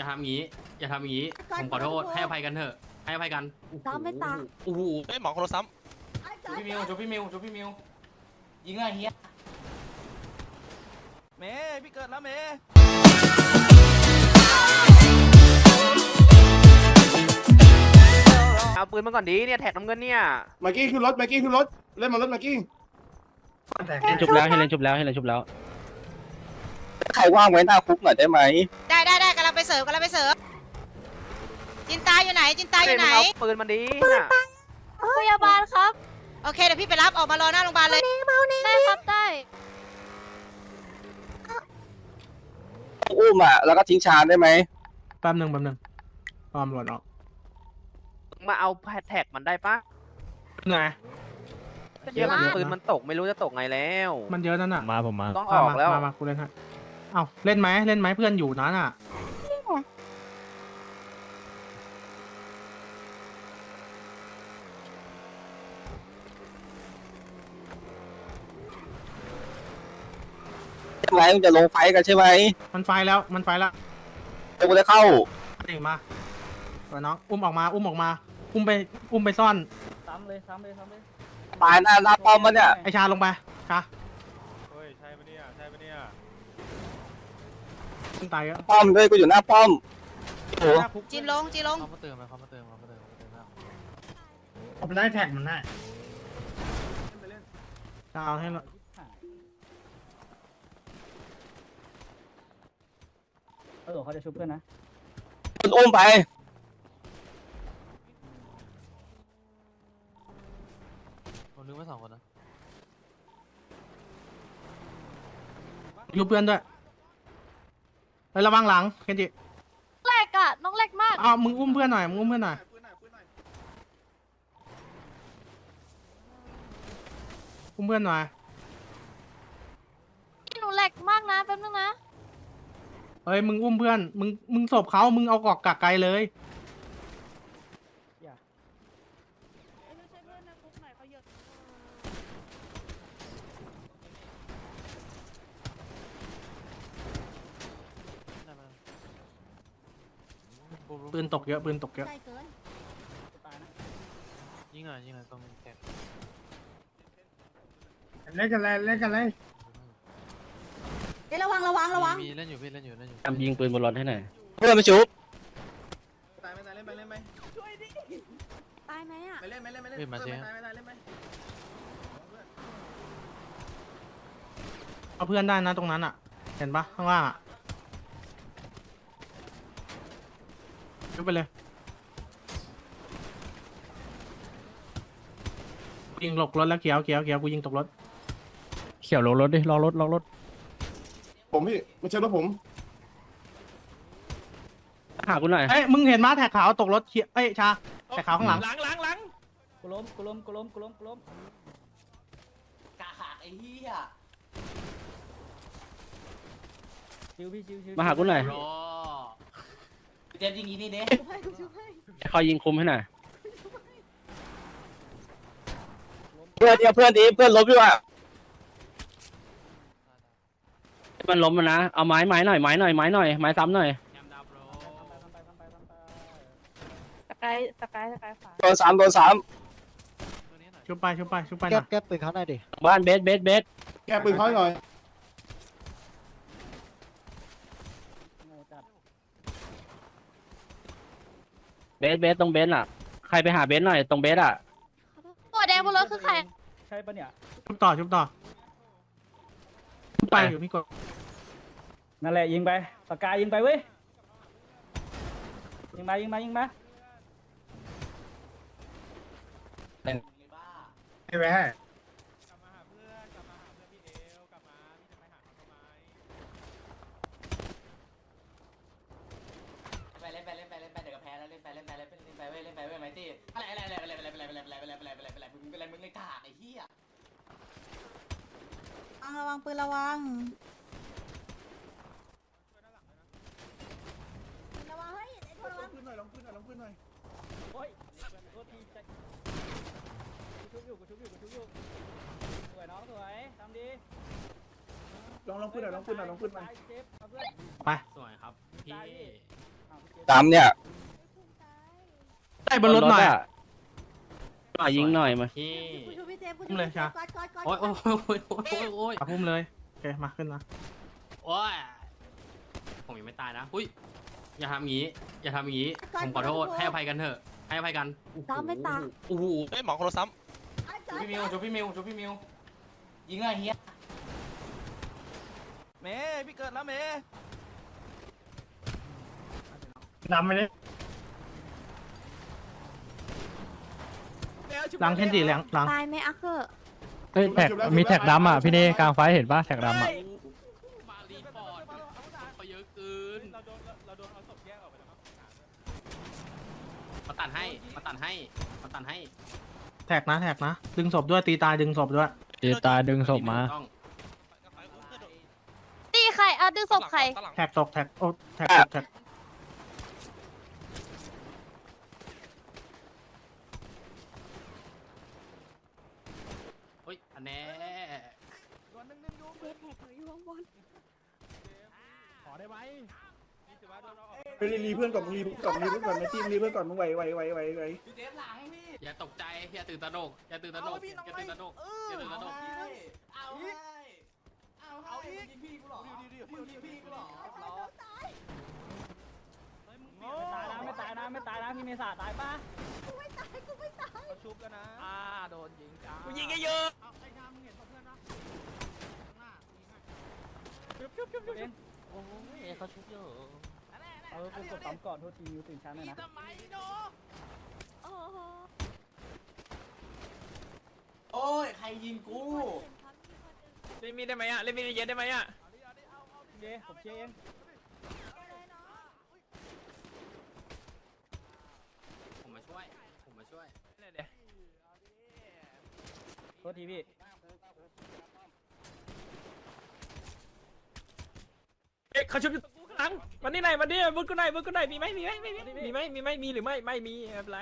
อย่าทำอย่างนี้ อย่าทำอย่างนี้ ผมขอโทษ ให้อภัยกันเถอะ ให้อภัยกันโอ้โหตามไม่ตาม โอ้โหเฮ้ยหมอคนละซ้จูพี่มิวจูพี่มิวจูพี่มิวยิงไงเฮียเมย์พี่เกิดแล้วเมย์เอาปืนมาก่อนดีเนี่ยแท็กน้ำเงินเนี่ยมากี้ขึ้นรถมากี้ขึ้นรถเล่นมารถมากี้เห็นชุบแล้วเห็นชุบแล้วเห็นชุบแล้ว ใครว่างไว้หน้าคุกหน่อยได้ไหม ได้ได้ได้กำลังไปเสริมกำลังไปเสริมจินตาอยู่ไหน จินตาอยู่ไหนเอาปืนมาดีน่ะพยาบาลครับโอเคเดี๋ยวพี่ไปรับออกมารอหน้าโรงพยาบาลเลยได้ครับได้อุ้มอะแล้วก็ทิ้งชานได้ไหมแป๊บหนึ่งแป๊บหนึ่งตอมหลดออกมาเอาแท็กมันได้ปะไหนเดี๋ยวมันปืนมันตกไม่รู้จะตกไงแล้ว มันเยอะนั่นน่ะมาผมมา ต้องออกแล้ว มามากูเล่นให้เอ้าเล่นไหมเล่นไหมเพื่อนอยู่นั้นอะ ช่ไหมมึงจะลงไฟกันใช่ไหมมันไฟแล้วมันไฟแล้วเดี๋ยวกูจะเข้านี่มาไปน้องอุ้มออกมาอุ้มออกมาอุ้มไปอุ้มไปซ่อนซ้ำเลยซ้ำเลยซ้ำเลยตายหน้าหน้าป้อมมันเนี่ยไอชาลงไปชาเฮ้ยใช่ปะเนี่ยใช่ปะเนี่ยขึ้นตายแล้วป้อมด้วยกูอยู่หน้าป้อมโอ้โหจินลงจินลงเขามาเติมไหมเขามาเติมเขามาเติมเขามาเติมแล้วผมได้แท็กมันได้ชาเอาให้ละ เออเขาจะชุบเพื่อนนะคุณอุ้มไป ผมนึกว่าสองคนนะยูเพื่อนด้วยไประวังหลังเคนจิแรกอะน้องแรกมากอ้าวมึงอุ้มเพื่อนหน่อย มึงอุ้มเพื่อนหน่อย อุ้มเพื่อนหน่อยหนูแรกมากนะแป๊บนึงนะเฮ้ยมึงอุ้มเพื่อนมึงมึงศพเขามึงเอากอกกักไกลเลยได้ปะปืนตกเยอะปืนตกเยอะใกล้เกินยิงหน่อยยิงหน่อยตรงแท็ก เล่นกันเลยเล่นกันเลยเอ้ย ระวังระวังระวังมีเล่นอยู่พี่เล่นอยู่เล่นอยู่ทำยิงปืนบนรถให้หน่อยเพื่อนไปชุบตายไม่ตายเล่นไปเล่นไปตายไหมอะไม่เล่นไม่เล่นไม่เล่นเฮ้ยมาเจ๊ตายไม่ตายเล่นไปเอาเพื่อนได้นะตรงนั้นอะ เห็นปะข้างล่างอะยกไปเลยยิงหลกรถแล้วเขียวเขียวเขียวกูยิงตกรถเขียวลงรถดิรอรถรอรถ ผมพี่ไม่ใช่รถผม หากูหน่อย เอ้ยมึงเห็นม้าแท็กขาวตกรถเขียวเอ้ยชาแท็กขาวข้างหลัง หลังหลังหลังกูล้มกูล้มกูล้มกูล้มกูล้มกะหักไอ้เหี้ยชิวพี่ชิวชิวมาหากูหน่อยรอเจมส์ยิงอีนี่เด้คอยยิงคุมให้หน่อยเพื่อนเนี่ยเพื่อนดีเพื่อนลบอยู่อะ มันล้มนะ เอาไม้ไม้หน่อยไม้หน่อยไม้หน่อยไม้ซ้ำหน่อยแคมดาวโปรทำไปทำไปทำไปสกายสกายสกายขวาโดนสามโดนสามตัวนี้หน่อยชุบไปชุบไปชุบไปแก้นะแก้ปืนเขาหน่อยดิบ้านเบสเบสเบสแกปืนเขาหน่อยโง่จัดเบสเบสตรงเบสอะ ใครไปหาเบสหน่อยตรงเบสอะ หัวแดงบนรถคือใคร ใช่ปะเนี่ยชุบต่อชุบต่อชุบไปอยู่พี่กด นั่นแหละยิงไปสกายยิงไปเว้ยยิงมายิงมายิงมาไอ้แว่ไปเล่นไปเล่นไปเล่นไปเดี๋ยวก็แพ้แล้วเล่นไปเล่นไปเล่นไปเล่นไปเว้ยเล่นไปเว้ยไมตี้อะไรอะไรอะไรอะไรอะไรอะไรอะไรอะไรอะไรอะไรอะไรมึงเป็นอะไรมึงเลยกากไอ้เหี้ย ระวังปืนระวังระวังเฮ้ยไอ้ตัวระวัง ขึ้นหน่อย ลองขึ้นหน่อยลองขึ้นหน่อยโอ้ยโทษทีใจกูชุบอยู่กูชุบอยู่กูชุบอยู่สวยน้องสวยทำดีลองลองขึ้นหน่อยลองขึ้นหน่อยลองขึ้นหน่อยเจ็บเอาเพื่อนไปสวยครับพี่ดำเนี่ยได้บนรถหน่อยหน่อยยิงหน่อยมาพี่อุ้มเลยจ้ะโอ้ยโอ้ยโอ้ยโอ้ยโอ้ยโอ้ยขับพุ่มเลย โอเค มาขึ้นมาโอ้ยผมยังไม่ตายนะ อุ้ย อย่าทำอย่างนี้ อย่าทำอย่างนี้ ผมขอโทษ ให้อภัยกันเถอะ ให้อภัยกันโอ้โหตามไม่ตามโอ้โหเฮ้ยหมอคนละซ้จูพี่มิวจูพี่มิวจูพี่มิวยิงเลยเฮียเมย์พี่เกิดแล้วเมย์ดำไปเลยหลังเคนจิหลังหลังตายไหมอะเคอร์ำเฮ้ยแท็กมีแท็กดำอะพี่เนกลางไฟเห็นปะแท็กดำอะ มารีพอร์ตเขาเยอะเกิน เราโดนเราโดนเอาศพแยกออกไปแล้วมั้ง มาตัดให้มาตัดให้มาตัดให้แท็กนะแท็กนะดึงศพด้วยตีตายดึงศพด้วยตีตายดึงศพมา ต้องตีใครอะดึงศพใคร แท็กตกแท็กโอ้แท็กตกแท็กเฮ้ยอันแน่ขอได้ไหม ไปรีเพื่อนก่อนมึงรีก่อนรีเพื่อนก่อนไม่ทีมรีเพื่อนก่อนมึงไหวไหวไหวไหวไหวพี่เจฟหลังพี่อย่าตกใจ อย่าตื่นตระหนก อย่าตื่นตระหนก อย่าตื่นตระหนก อย่าตื่นตระหนก เอาให้เอาให้มึงยิงพี่กูเหรอมึงยิงพี่กูเหรอไม่ตายนะไม่ตายนะไม่ตายนะพี่เมษาตายปะกูไม่ตายกูไม่ตายชุบแล้วนะอ่าโดนยิงจ้ากูยิงเยอะชุบชุบชุบชุบโอ้ยเขาชุบเยอะ เออกูกดปั๊มก่อนโทษทีตื่นช้าหน่อยนะโอ้ย ใครยิงกูเล่นมีได้ไหมอะเล่นมีเย็นได้ไหมอะเย้ผมเชียร์เองผมมาช่วย ผมมาช่วยโทษทีพี่เอ๊ะเขาชุบอยู่ตรงกู ข้างหลังวันนี้ไหนวันนี้บุญกูไหนบุญกูไหนมีไหมมีไหมมีไหมมีไหมมีไหมมีหรือไม่ไม่มีไม่เป็นไร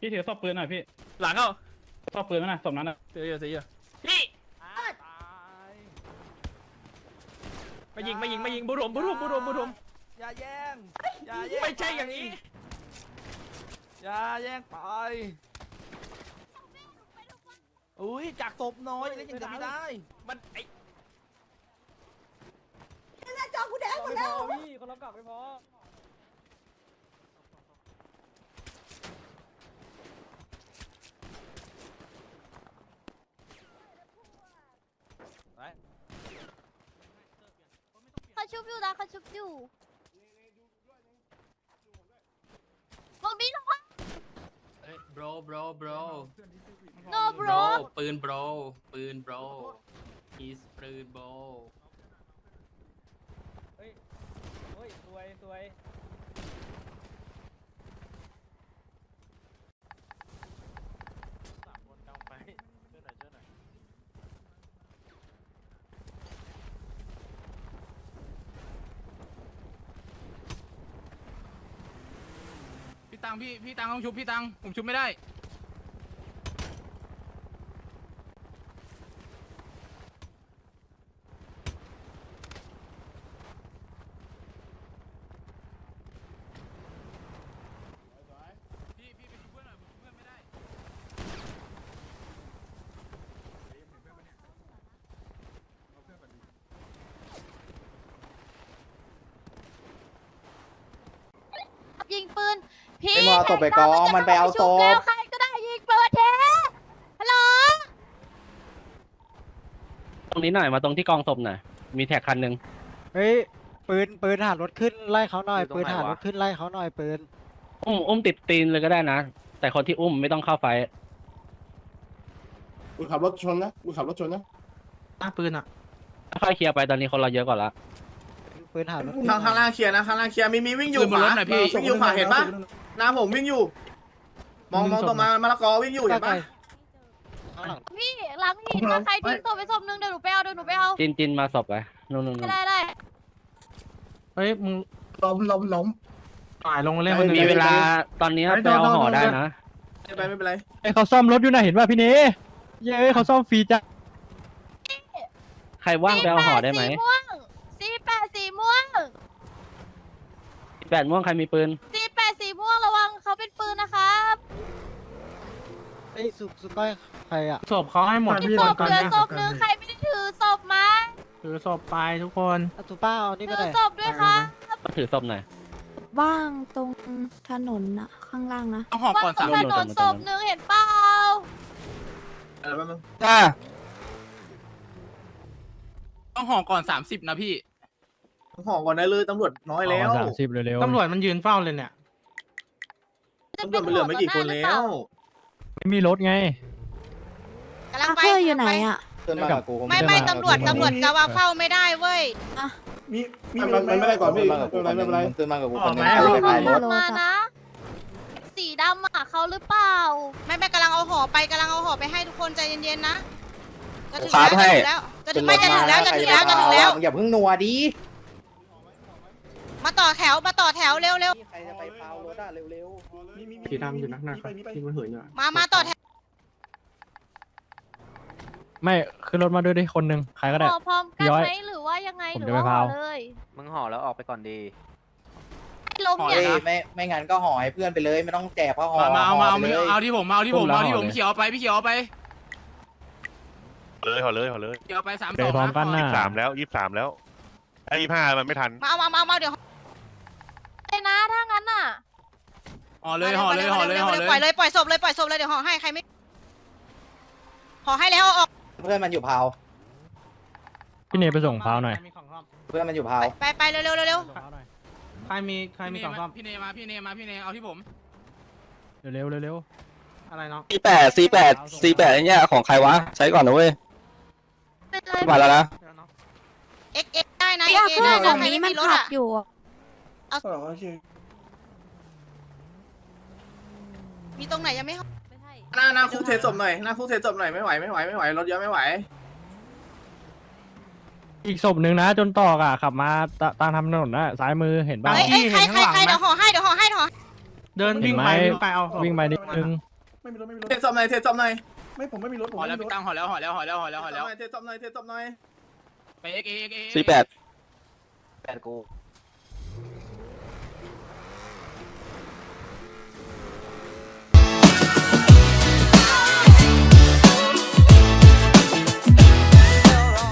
พี่ถือศพปืนหน่อยพี่หลังเอาศพปืนมั้ยนะศพนั้นอะเสียเสียพี่มายิงมายิงมายิงบุรุมบุรุมบุรุมบุรุมอย่าแย่งอย่าแย่งไม่ใช่อย่างนี้อย่าแย่งไปอุ้ยจากศพน้อยแล้วยังจะไม่ได้ มันไอ จอกูแดงหมดแล้วพี่คนละกลับไม่พอเขาชุบอยู่นะเขาชุบอยู่โมบินเฮ้ย bro bro bro no bro bro ปืน bro ปืน bro is ปืน bro เฮ้ยโอ้ย สวยสวยสามคนกลางไฟช่วยหน่อยช่วยหน่อยพี่ตังพี่พี่ตังต้องชุบพี่ตังผมชุบไม่ได้ ยิงปืน พี่ไอ้หมอเอาศพไปกองมันไปเอาศพ แล้วใครก็ได้ยิงปืนเทฮัลโหลตรงนี้หน่อยมาตรงที่กองศพหน่อยมีแท็กคันหนึ่งเฮ้ยปืนปืนหารถขึ้นไล่เขาหน่อยอยู่ตรงปืนไหนหารวะถขึ้นไล่เขาหน่อยปืนอุ้มอุ้มติดตีนเลยก็ได้นะ แต่คนที่อุ้มไม่ต้องเข้าไฟกูขับรถชนนะกูขับรถชนนะหน้าปืนอะค่อยๆเคลียร์ไปตอนนี้คนเราเยอะกว่าละปืนหารถข้างข้างล่างเคลียร์นะข้างล่างเคลียร์มีมีวิ่งอยู่ปืนบนรถหน่อยพี่วิ่งอยู่ขวาเห็นปะห น้าผมวิ่งอยู่ มองมองตรงมา มะละกอวิ่งอยู่เห็นปะข้างหลังพี่หลังหินมาใครทิ้งตัวไปศพนึงเดี๋ยวหนูไปเอาเดี๋ยวหนูไปเอาจินจินมาศพไปนู่นนู่นนู่นได้ได้เฮ้ยมึงล้มล้มล้มต่ายลงมาเล่นคนหนึงมีเวลาลยตอนนี้เฮ้ยไปเอาโดนห่อโดนได้โดนนะไม่เป็นไรไม่เป็นไรเอ้ยเขาซ่อมรถอยู่นะเห็นป่ะพี่เนเย้ยเขาซ่อมฟรีจ้ะใครว่างไปเอาห่อได้ไหมสีม่วงสีแปดสีม่วงแปดม่วงใครมีปืน สีแปดสีม่วงระวังเขาเป็นปืนนะครับ ไอ้สุสุก้อยใครอะศพเขาให้หมดมีศพเหลือศพหนึ่งใครไม่ได้ถือศพมาถือศพไปทุกคนสุป้าเอานี่ถืไปอไหนศพด้วยค่ะมาถือศพหน่อยว่างตรงถนนอะข้างล่างนะต้องห่อก่อนสามถนนศพหนึ่งเห็นเปล่าอะไรแป๊บนึงจ้าต้องห่อก่อนสามสิบนะพี่ห่อก่อนได้เลยตำรวจน้อยแล้วสามสิบเร็วตำรวจมันยืนเฝ้าเลยเนี่ยตำรวจมันเหลือไม่กี่คนแล้วๆ ไม่มีรถไง กำลังอาไปเธอร์อยู่ไหนอะเดินมากับกูไม่ไม่ตำรวจตำรวจกะว่าเฝ้าไม่ได้เว้ยมีมันไม่ได้ก่อนพี่ไม่เป็นไรไม่เป็นไรเดินมากับกูคนนึงอเออกไหมอออกไหมรถมาอะนะ สีดำอะเขาหรือเปล่า ไม่ไม่กำลังเอาห่อไปกำลังเอาห่อไปให้ทุกคนใจเย็นๆนะ จะถึงแล้วจะถึงแล้วจะถึงไม่จะถึงแล้วจะถึงแล้วจะถึงแล้ว อย่าเพิ่งนัวดิมาต่อแถวมาต่อแถวเร็วเร็วใครจะไปพาวรถอะเร็ว สีดำอยู่นักหนักที่มันเหินอยู่มา มาต่อแถวไม่ขึ้นรถมาด้วยดิคนหนึ่งใครก็ได้ห่อพร้อมกันย้อยไหมหรือว่ายังไงผมหรืจะอไปว่าห่อพาวเลยมึงห่อแล้วออกไปก่อนดีล้มเนี่ย ไม่ ไม่งั้นก็ห่อให้เพื่อนไปเลย ไม่ต้องแจกก็ห่อมามาเอามาเอาไปมาเลยเอาที่ผมเอาที่ผมผมแล้วเอาที่ผมห่อเลยเขียวเอาไปพี่เขียวเอาไปเลยห่อเลยห่อเลยเขียวเอาไปสามไปสองพร้อมกันนะนะ สามแล้วยี่สิบสามแล้วไอ้ยี่ห้ามันไม่ทัน มาเอามามามาเดี๋ยวเลยนะถ้างั้นน่ะ ห่อเลยห่อเลยห่อเลยห่อเลยปล่อยเลยปล่อยศพเลยปล่อยศพเลยเดี๋ยวห่อให้ใครไม่ห่อให้แล้วเอาออกเพื่อนมันอยู่พาว พี่เนยไปส่งพาวหน่อย มีของซ่อมเพื่อนมันอยู่พาวไปไปเร็วเร็วเร็วเร็วใครมีใครมีของซ่อมพี่เนมาพี่เนมาพี่เนเอาที่ผมเร็วๆเร็วอะไรเนาะๆ C8 C8 C8 ไอ้เนี่ยของใครวะ ใช้ก่อนนะเว้ยเป็นเลยมาแล้วนะเอ็กเอ็กได้นะไอ้เอ็อากเอ็กเธอได้ร์นะฝั่งใครนี้ไม่มันมีรถขับอะอยู่อะ มีตรงไหนยังไม่ห่อหน้าหน้าคุกเทสศพหน่อยหน้าคุกเทสศพหน่อยไม่ไหวไม่ไหวไม่ไหวรถเยอะไม่ไหวอีกศพหนึ่งนะ จนตอกอะขับมาตตามทำถนนน่ะซ้ายมือเห็นป่ะเฮ้ยเอ้ยใครใครใครเดี๋ยวห่อให้เดี๋ยวห่อให้เดี๋ยวห่อให้เดินวิ่งไปเห็นไหมวิ่งไปเอาศพวิ่งไปนิดนึงเทสศพหน่อยเทสศพหน่อยห่อแล้วพี่ตั้งห่อแล้วห่อแล้วห่อแล้วห่อแล้วห่อแล้วเทสศพหน่อยเทสศพหน่อยไปเอ็กเอ็กเอ็ก C8 แปดกู